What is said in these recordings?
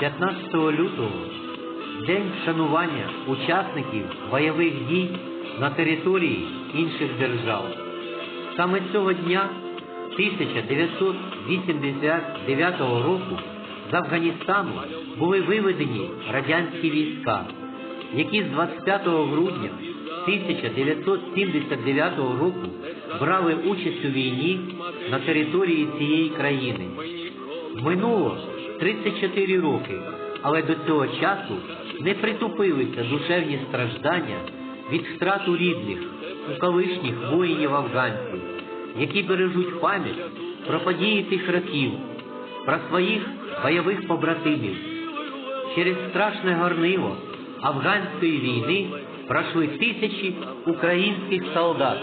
15 лютого День вшанування учасників бойових дій на території інших держав. Саме цього дня 1989 року з Афганістану були виведені радянські війська, які з 25 грудня 1979 року брали участь у війні на території цієї країни. Минуло 34 роки, але до цього часу не притупилися душевні страждання від втрат у рідних у колишніх воїнів афганців, які бережуть пам'ять про події тих років, про своїх бойових побратимів. Через страшне горниво афганської війни пройшли тисячі українських солдат.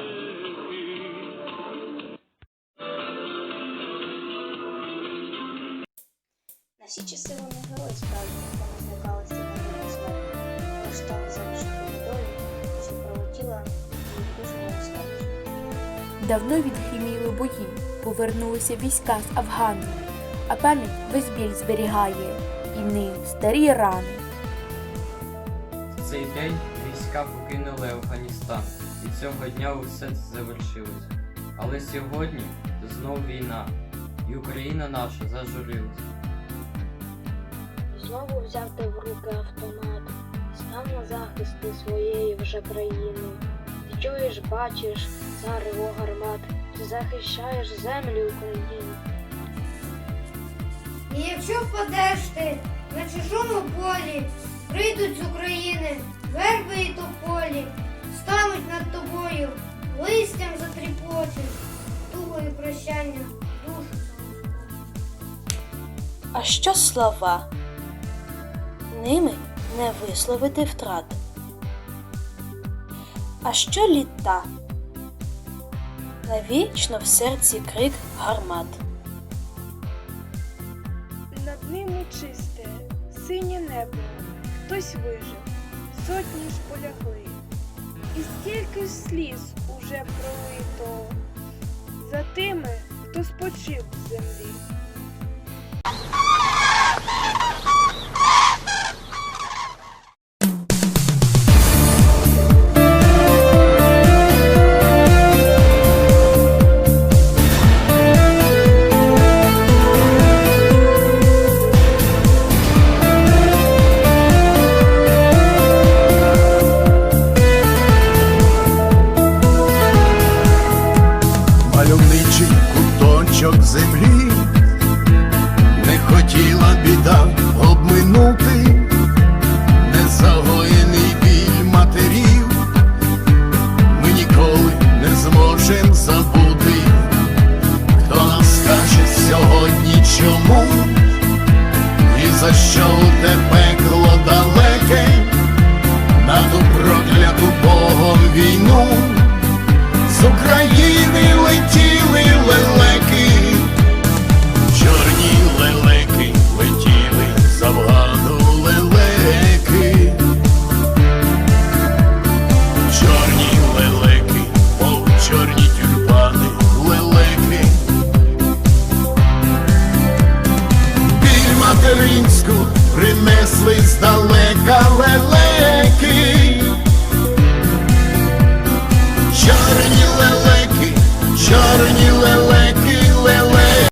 Всі часи вони герої справді, вони злякалися на смерті, стали залишити долі, що пролетіла і дуже небезпечно. Давно відгриміли бої, повернулися війська з Афгану, а пам'ять весь біль зберігає, і в них старі рани. В цей день війська покинули Афганістан, і цього дня усе це завершилось. Але сьогодні знов війна, і Україна наша зажурилась. Знову взяти в руки автомат, став на захист ти своєї вже країни. Ти чуєш, бачиш зарево гармат, ти захищаєш землю України. І якщо впадеш ти на чужому полі, прийдуть з України верби і тополі, стануть над тобою, листям затріпочуть, тугою прощання душу. А що слова? Ними не висловити втрат. А що літа? Навічно в серці крик гармат. Над ними чисте, синє небо, хтось вижив, сотні ж полягли. І стільки ж сліз уже пролито за тими, хто спочив в землі. Що у пекло українську принесли здалека лелеки.